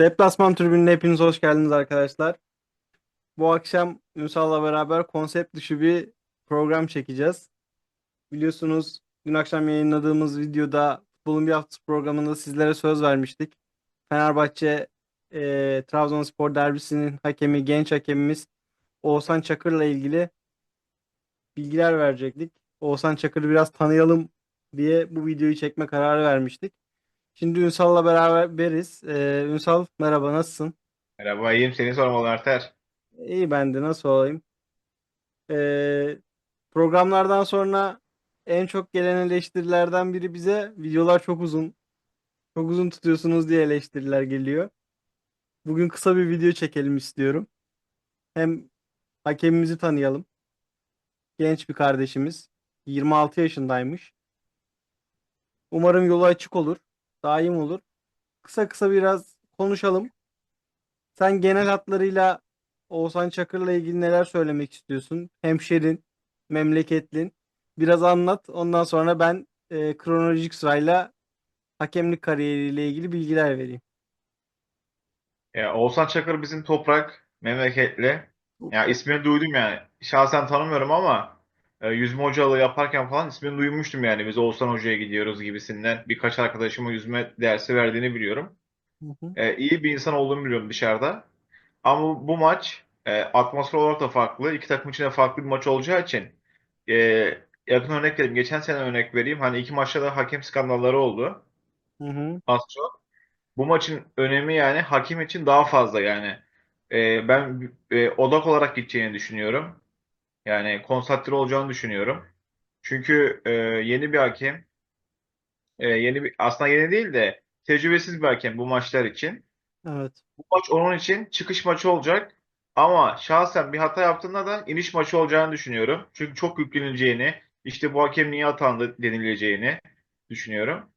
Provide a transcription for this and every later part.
Deplasman tribününe hepiniz hoş geldiniz arkadaşlar. Bu akşam Ünsal'la beraber konsept dışı bir program çekeceğiz. Biliyorsunuz dün akşam yayınladığımız videoda Futbolun Bir Haftası programında sizlere söz vermiştik. Fenerbahçe e, Trabzonspor derbisinin hakemi, genç hakemimiz Oğuzhan Çakır'la ilgili bilgiler verecektik. Oğuzhan Çakır'ı biraz tanıyalım diye bu videoyu çekme kararı vermiştik. Şimdi Ünsal'la beraberiz. Ee, Ünsal merhaba nasılsın? Merhaba, iyiyim. Seni sormalı Arter. İyi ben de nasıl olayım? Ee, programlardan sonra en çok gelen eleştirilerden biri bize videolar çok uzun. Çok uzun tutuyorsunuz diye eleştiriler geliyor. Bugün kısa bir video çekelim istiyorum. Hem hakemimizi tanıyalım. Genç bir kardeşimiz. 26 yaşındaymış. Umarım yolu açık olur. Daim olur. Kısa kısa biraz konuşalım. Sen genel hatlarıyla Oğuzhan Çakır'la ilgili neler söylemek istiyorsun? Hemşerin, memleketlin. Biraz anlat. Ondan sonra ben e, kronolojik sırayla hakemlik kariyeriyle ilgili bilgiler vereyim. Ya, Oğuzhan Çakır bizim toprak, memleketli. Ya ismini duydum yani. Şahsen tanımıyorum ama e, yüzme hocalığı yaparken falan ismini duymuştum yani. Biz Oğuzhan Hoca'ya gidiyoruz gibisinden. Birkaç arkadaşıma yüzme dersi verdiğini biliyorum. Hı hı. E, iyi bir insan olduğunu biliyorum dışarıda. Ama bu maç e, atmosfer olarak da farklı. İki takım için de farklı bir maç olacağı için e, yakın örnek vereyim. Geçen sene örnek vereyim. Hani iki maçta da hakem skandalları oldu. Hı hı. Az çok. Bu maçın önemi yani hakim için daha fazla yani. Ee, ben e, odak olarak gideceğini düşünüyorum. Yani konsantre olacağını düşünüyorum. Çünkü e, yeni bir hakem, e, yeni bir aslında yeni değil de tecrübesiz bir hakem bu maçlar için. Evet. Bu maç onun için çıkış maçı olacak. Ama şahsen bir hata yaptığında da iniş maçı olacağını düşünüyorum. Çünkü çok yüklenileceğini, işte bu hakem niye atandı denileceğini düşünüyorum.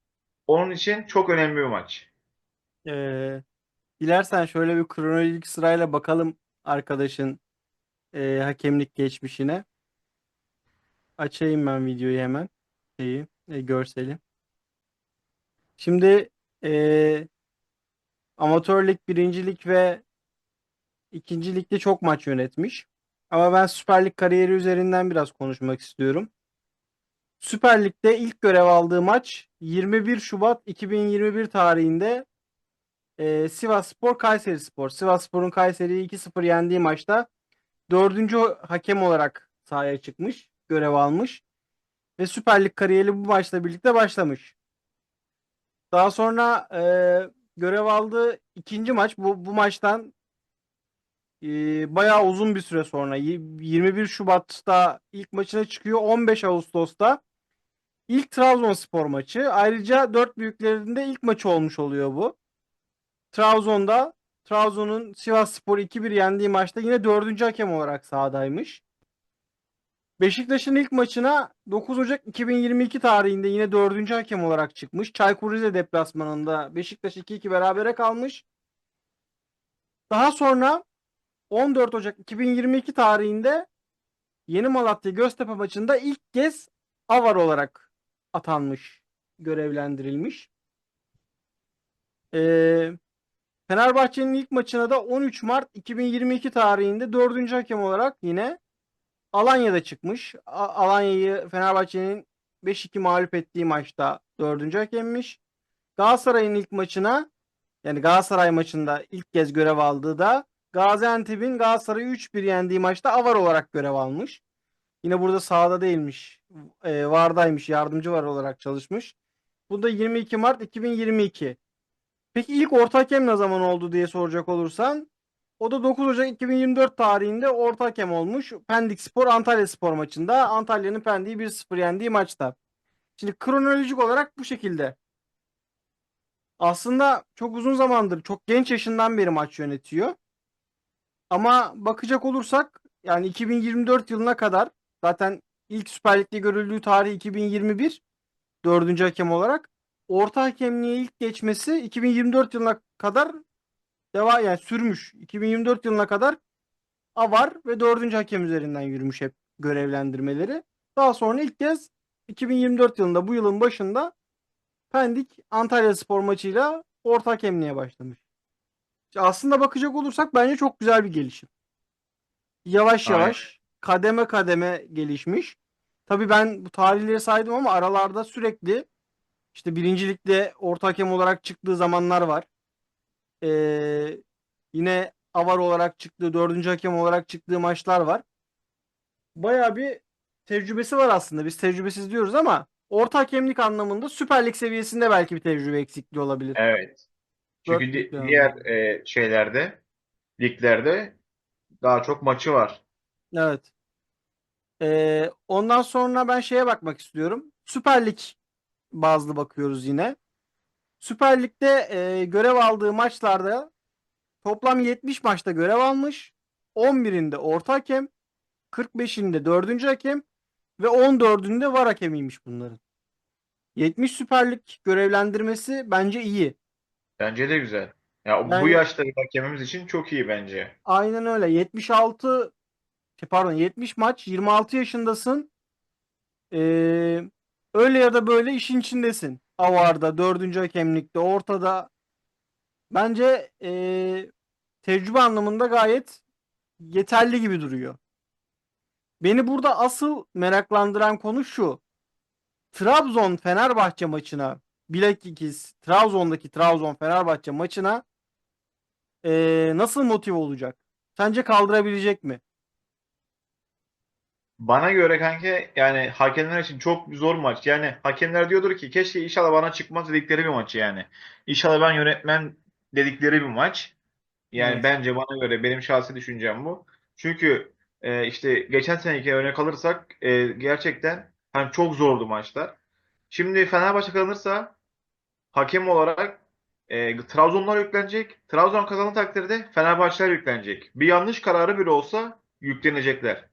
Onun için çok önemli bir maç. Ee, dilersen şöyle bir kronolojik sırayla bakalım arkadaşın e, hakemlik geçmişine. Açayım ben videoyu hemen. Şeyi, e, görseli. Şimdi e, Amatör Lig, Birinci Lig ve İkinci Lig'de çok maç yönetmiş. Ama ben Süper Lig kariyeri üzerinden biraz konuşmak istiyorum. Süper Lig'de ilk görev aldığı maç 21 Şubat 2021 tarihinde e, Sivasspor Kayserispor. Sivasspor'un Kayseri'yi 2-0 yendiği maçta dördüncü hakem olarak sahaya çıkmış, görev almış ve Süper Lig kariyeri bu maçla birlikte başlamış. Daha sonra e, görev aldığı ikinci maç bu, bu maçtan e, bayağı uzun bir süre sonra 21 Şubat'ta ilk maçına çıkıyor. 15 Ağustos'ta ilk Trabzonspor maçı. Ayrıca dört büyüklerinde ilk maçı olmuş oluyor bu. Trabzon'da Trabzon'un Sivasspor 2-1 yendiği maçta yine dördüncü hakem olarak sahadaymış. Beşiktaş'ın ilk maçına 9 Ocak 2022 tarihinde yine dördüncü hakem olarak çıkmış. Çaykur Rize deplasmanında Beşiktaş 2-2 berabere kalmış. Daha sonra 14 Ocak 2022 tarihinde Yeni Malatya Göztepe maçında ilk kez avar olarak atanmış, görevlendirilmiş. Ee, Fenerbahçe'nin ilk maçına da 13 Mart 2022 tarihinde dördüncü hakem olarak yine Alanya'da çıkmış. A- Alanya'yı Fenerbahçe'nin 5-2 mağlup ettiği maçta dördüncü hakemmiş. Galatasaray'ın ilk maçına yani Galatasaray maçında ilk kez görev aldığı da Gaziantep'in Galatasaray'ı 3-1 yendiği maçta avar olarak görev almış. Yine burada sahada değilmiş. E, vardaymış. Yardımcı var olarak çalışmış. Bu da 22 Mart 2022. Peki ilk orta hakem ne zaman oldu diye soracak olursan o da 9 Ocak 2024 tarihinde orta hakem olmuş. Pendik Spor Antalya Spor maçında. Antalya'nın Pendik'i 1-0 yendiği maçta. Şimdi kronolojik olarak bu şekilde. Aslında çok uzun zamandır, çok genç yaşından beri maç yönetiyor. Ama bakacak olursak yani 2024 yılına kadar zaten ilk Süper Lig'de görüldüğü tarih 2021 dördüncü hakem olarak orta hakemliğe ilk geçmesi 2024 yılına kadar devam yani sürmüş. 2024 yılına kadar Avar ve dördüncü hakem üzerinden yürümüş hep görevlendirmeleri. Daha sonra ilk kez 2024 yılında bu yılın başında Pendik Antalya Spor maçıyla orta hakemliğe başlamış. Aslında bakacak olursak bence çok güzel bir gelişim. Yavaş Aynen. yavaş kademe kademe gelişmiş. Tabii ben bu tarihleri saydım ama aralarda sürekli işte birincilikte orta hakem olarak çıktığı zamanlar var. Ee, yine avar olarak çıktığı, dördüncü hakem olarak çıktığı maçlar var. Bayağı bir tecrübesi var aslında. Biz tecrübesiz diyoruz ama orta hakemlik anlamında Süper Lig seviyesinde belki bir tecrübe eksikliği olabilir. Evet. Çünkü di- diğer e, şeylerde, liglerde daha çok maçı var. Evet. Ee, ondan sonra ben şeye bakmak istiyorum. Süper Lig bazlı bakıyoruz yine. Süper Lig'de e, görev aldığı maçlarda toplam 70 maçta görev almış. 11'inde orta hakem, 45'inde dördüncü hakem ve 14'ünde var hakemiymiş bunların. 70 Süper Lig görevlendirmesi bence iyi. Bence de güzel. Ya bu Yani- yaşta bir hakemimiz için çok iyi bence. Aynen öyle. 76 şey, pardon 70 maç 26 yaşındasın. Ee, öyle ya da böyle işin içindesin. Avarda, dördüncü hakemlikte, ortada. Bence ee, tecrübe anlamında gayet yeterli gibi duruyor. Beni burada asıl meraklandıran konu şu. Trabzon Fenerbahçe maçına bilek ikiz Trabzon'daki Trabzon Fenerbahçe maçına ee, nasıl motive olacak? Sence kaldırabilecek mi? Bana göre kanka yani hakemler için çok zor maç. Yani hakemler diyordur ki keşke inşallah bana çıkmaz dedikleri bir maç yani. İnşallah ben yönetmem dedikleri bir maç. Yani Evet. bence bana göre benim şahsi düşüncem bu. Çünkü e, işte geçen seneki örnek alırsak e, gerçekten hani çok zordu maçlar. Şimdi Fenerbahçe kazanırsa hakem olarak e, Trabzonlar yüklenecek. Trabzon kazandığı takdirde Fenerbahçeler yüklenecek. Bir yanlış kararı bile olsa yüklenecekler.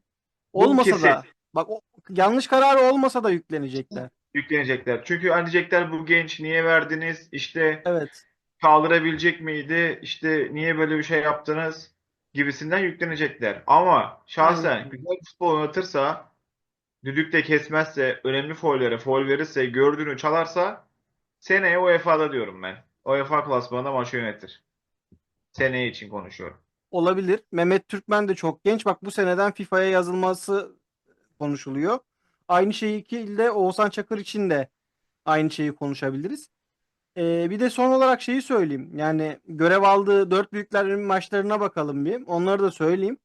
Olmasa kesin. da bak o, yanlış kararı olmasa da yüklenecekler. Yüklenecekler. Çünkü hani diyecekler bu genç niye verdiniz? İşte Evet. kaldırabilecek miydi? İşte niye böyle bir şey yaptınız? Gibisinden yüklenecekler. Ama şahsen Aynen. güzel futbol oynatırsa, düdük de kesmezse, önemli faullere faul verirse, gördüğünü çalarsa seneye UEFA'da diyorum ben. UEFA klasmanında maçı yönetir. Seneye için konuşuyorum. Olabilir. Mehmet Türkmen de çok genç. Bak bu seneden FIFA'ya yazılması konuşuluyor. Aynı şekilde Oğuzhan Çakır için de aynı şeyi konuşabiliriz. Ee, bir de son olarak şeyi söyleyeyim. Yani görev aldığı dört büyüklerin maçlarına bakalım bir. Onları da söyleyeyim.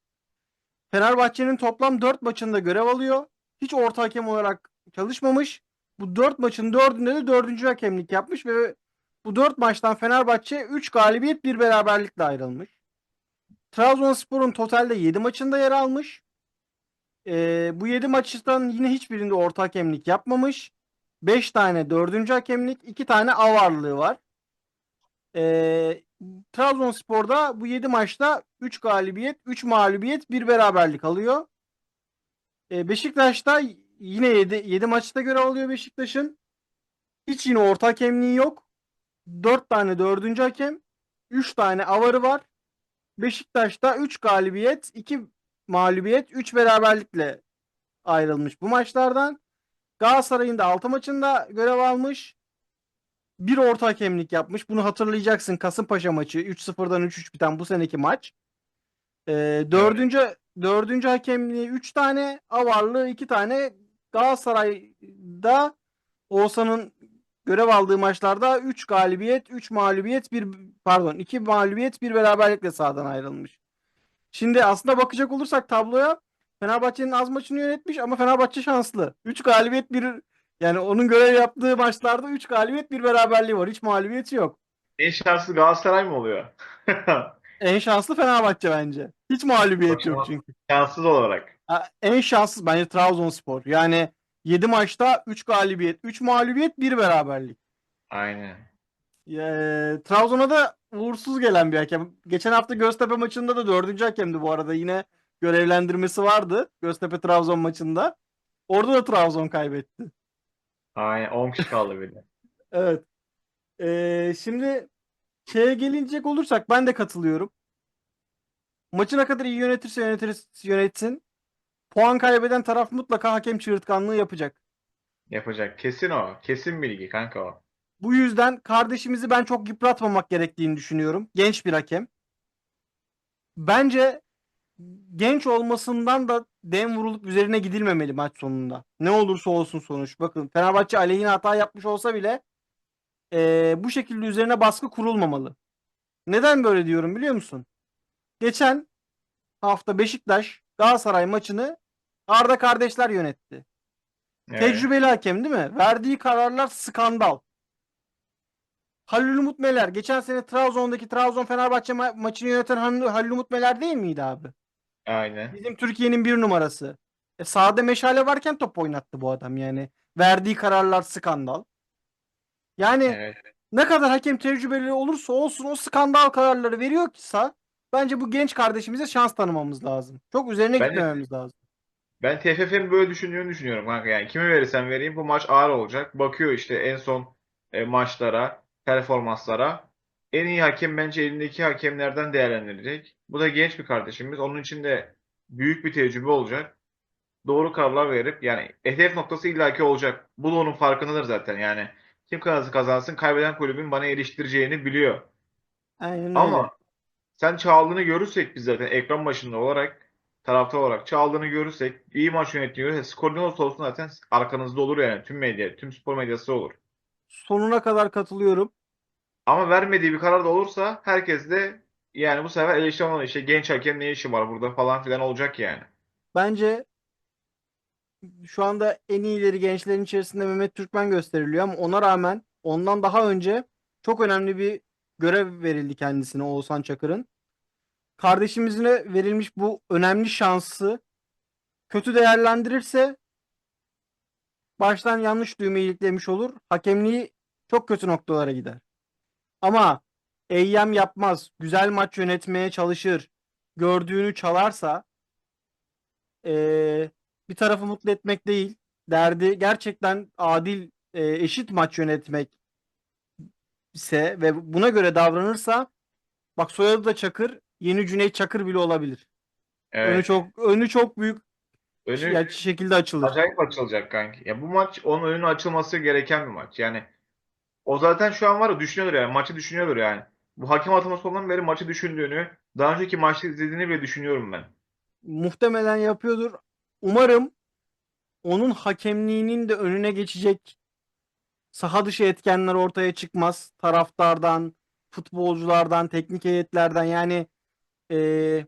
Fenerbahçe'nin toplam 4 maçında görev alıyor. Hiç orta hakem olarak çalışmamış. Bu 4 maçın 4'ünde de 4. hakemlik yapmış ve bu 4 maçtan Fenerbahçe 3 galibiyet 1 beraberlikle ayrılmış. Trabzonspor'un totalde 7 maçında yer almış. Ee, bu 7 maçtan yine hiçbirinde orta hakemlik yapmamış. 5 tane 4. hakemlik, 2 tane avarlığı var. Ee, Trabzonspor'da bu 7 maçta 3 galibiyet, 3 mağlubiyet, 1 beraberlik alıyor. Ee, Beşiktaş'ta yine 7, 7 maçta görev alıyor Beşiktaş'ın. Hiç yine orta hakemliği yok. 4 tane 4. hakem, 3 tane avarı var. Beşiktaş'ta 3 galibiyet, 2 mağlubiyet, 3 beraberlikle ayrılmış bu maçlardan. Galatasaray'ın da 6 maçında görev almış. Bir orta hakemlik yapmış. Bunu hatırlayacaksın. Kasımpaşa maçı 3-0'dan 3-3 biten bu seneki maç. Ee, dördüncü, dördüncü hakemliği 3 tane. Avarlı 2 tane. Galatasaray'da Oğuzhan'ın görev aldığı maçlarda 3 galibiyet, 3 mağlubiyet, 1 pardon 2 mağlubiyet, 1 beraberlikle sahadan ayrılmış. Şimdi aslında bakacak olursak tabloya Fenerbahçe'nin az maçını yönetmiş ama Fenerbahçe şanslı. 3 galibiyet, 1 yani onun görev yaptığı maçlarda 3 galibiyet, 1 beraberliği var. Hiç mağlubiyeti yok. En şanslı Galatasaray mı oluyor? En şanslı Fenerbahçe bence. Hiç mağlubiyet yok çünkü. Şanssız olarak. En şanssız bence Trabzonspor. Yani 7 maçta 3 galibiyet, 3 mağlubiyet, 1 beraberlik. Aynen. Eee, Trabzon'a da uğursuz gelen bir hakem. Geçen hafta Göztepe maçında da dördüncü hakemdi bu arada. Yine görevlendirmesi vardı Göztepe Trabzon maçında. Orada da Trabzon kaybetti. Aynen. 10 kişi kaldı bir de. Evet. Eee, şimdi şeye gelinecek olursak ben de katılıyorum. Maçı ne kadar iyi yönetirse yönetir, yönetsin. Puan kaybeden taraf mutlaka hakem çığırtkanlığı yapacak. Yapacak. Kesin o. Kesin bilgi kanka o. Bu yüzden kardeşimizi ben çok yıpratmamak gerektiğini düşünüyorum. Genç bir hakem. bence genç olmasından da dem vurulup üzerine gidilmemeli maç sonunda. Ne olursa olsun sonuç. Bakın Fenerbahçe aleyhine hata yapmış olsa bile eee, bu şekilde üzerine baskı kurulmamalı. Neden böyle diyorum biliyor musun? Geçen hafta Beşiktaş Galatasaray maçını Arda kardeşler yönetti. Evet. Tecrübeli hakem değil mi? Verdiği kararlar skandal. Halil Umut Meler. Geçen sene Trabzon'daki Trabzon Fenerbahçe ma- maçını yöneten Halil Umut Meler değil miydi abi? Aynen. Bizim Türkiye'nin bir numarası. E, sahada meşale varken top oynattı bu adam yani. Verdiği kararlar skandal. Yani Evet. ne kadar hakem tecrübeli olursa olsun o skandal kararları veriyorsa bence bu genç kardeşimize şans tanımamız lazım. Çok üzerine Ben gitmememiz lazım. Ben TFF'nin böyle düşündüğünü düşünüyorum kanka. Yani kimi verirsem vereyim bu maç ağır olacak. Bakıyor işte en son e, maçlara, performanslara. En iyi hakem bence elindeki hakemlerden değerlendirecek. Bu da genç bir kardeşimiz. Onun için de büyük bir tecrübe olacak. Doğru kararlar verip yani hedef noktası illaki olacak. Bu da onun farkındadır zaten. Yani kim kazanırsa kazansın kaybeden kulübün bana eriştireceğini biliyor. Aynen öyle. Ama sen çaldığını görürsek biz zaten ekran başında olarak taraftar olarak çaldığını görürsek iyi maç yönettiğini görürsek skor ne olursa olsun zaten arkanızda olur yani tüm medya, tüm spor medyası olur. Sonuna kadar katılıyorum. Ama vermediği bir karar da olursa herkes de yani bu sefer eleştiren işte genç hakem ne işi var burada falan filan olacak yani. Bence şu anda en iyileri gençlerin içerisinde Mehmet Türkmen gösteriliyor ama ona rağmen ondan daha önce çok önemli bir görev verildi kendisine Oğuzhan Çakır'ın. Kardeşimizine verilmiş bu önemli şansı kötü değerlendirirse baştan yanlış düğme iliklemiş olur. Hakemliği çok kötü noktalara gider. Ama eyyam yapmaz, güzel maç yönetmeye çalışır, gördüğünü çalarsa eee, bir tarafı mutlu etmek değil, derdi gerçekten adil, eee, eşit maç yönetmek ise ve buna göre davranırsa bak soyadı da Çakır, yeni Cüneyt Çakır bile olabilir. Önü Evet. çok önü çok büyük Önü ya- şekilde açılır. acayip açılacak kanki. Ya bu maç onun önünü açılması gereken bir maç. Yani o zaten şu an var ya düşünüyordur yani maçı düşünüyordur yani. Bu hakem ataması ondan beri maçı düşündüğünü, daha önceki maçı izlediğini bile düşünüyorum ben. Muhtemelen yapıyordur. Umarım onun hakemliğinin de önüne geçecek saha dışı etkenler ortaya çıkmaz. Taraftardan, futbolculardan, teknik heyetlerden yani eee,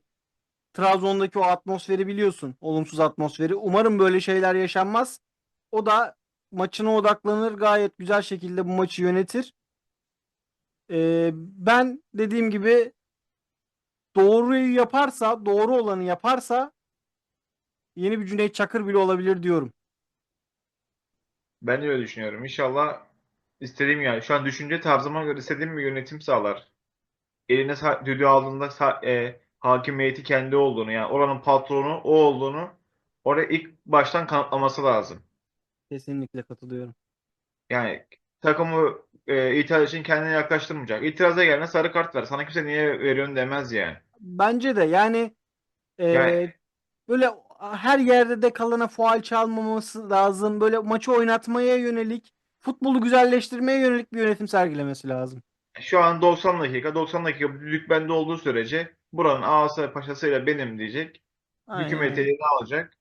Trabzon'daki o atmosferi biliyorsun. Olumsuz atmosferi. Umarım böyle şeyler yaşanmaz. O da maçına odaklanır. Gayet güzel şekilde bu maçı yönetir. Eee, ben dediğim gibi doğruyu yaparsa, doğru olanı yaparsa yeni bir Cüneyt Çakır bile olabilir diyorum. Ben de öyle düşünüyorum. İnşallah istediğim yani şu an düşünce tarzıma göre istediğim bir yönetim sağlar. Eline sa- düdüğü aldığında sa- e, hakimiyeti kendi olduğunu yani oranın patronu o olduğunu oraya ilk baştan kanıtlaması lazım. Kesinlikle katılıyorum. Yani takımı e, itiraz için kendine yaklaştırmayacak. İtiraza gelene sarı kart ver. Sana kimse niye veriyorsun demez yani. Bence de yani eee, Yani- böyle her yerde de kalana faul çalmaması lazım. Böyle maçı oynatmaya yönelik, futbolu güzelleştirmeye yönelik bir yönetim sergilemesi lazım. Şu an 90 dakika, 90 dakika düdük bende olduğu sürece buranın ağası paşasıyla benim diyecek. Aynen Hükümet elini alacak.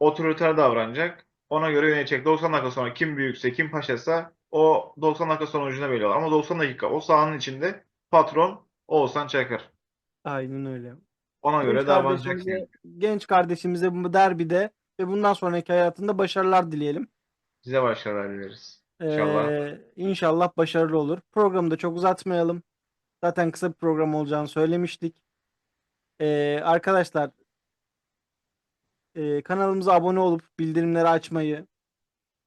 Otoriter davranacak. Ona göre yönetecek. 90 dakika sonra kim büyükse, kim paşasa o 90 dakika sonucuna belirler. Ama 90 dakika o sahanın içinde patron Oğuzhan Çakır. Aynen öyle. Ona göre Genç davranacak. kardeşimize, genç kardeşimize bu derbide ve bundan sonraki hayatında başarılar dileyelim. Size başarılar dileriz. İnşallah. Ee, inşallah başarılı olur. Programı da çok uzatmayalım. Zaten kısa bir program olacağını söylemiştik. Ee, arkadaşlar e, kanalımıza abone olup bildirimleri açmayı,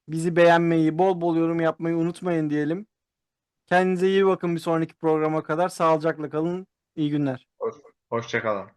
bizi beğenmeyi, bol bol yorum yapmayı unutmayın diyelim. Kendinize iyi bakın bir sonraki programa kadar. Sağlıcakla kalın. İyi günler. Hoşçakalın.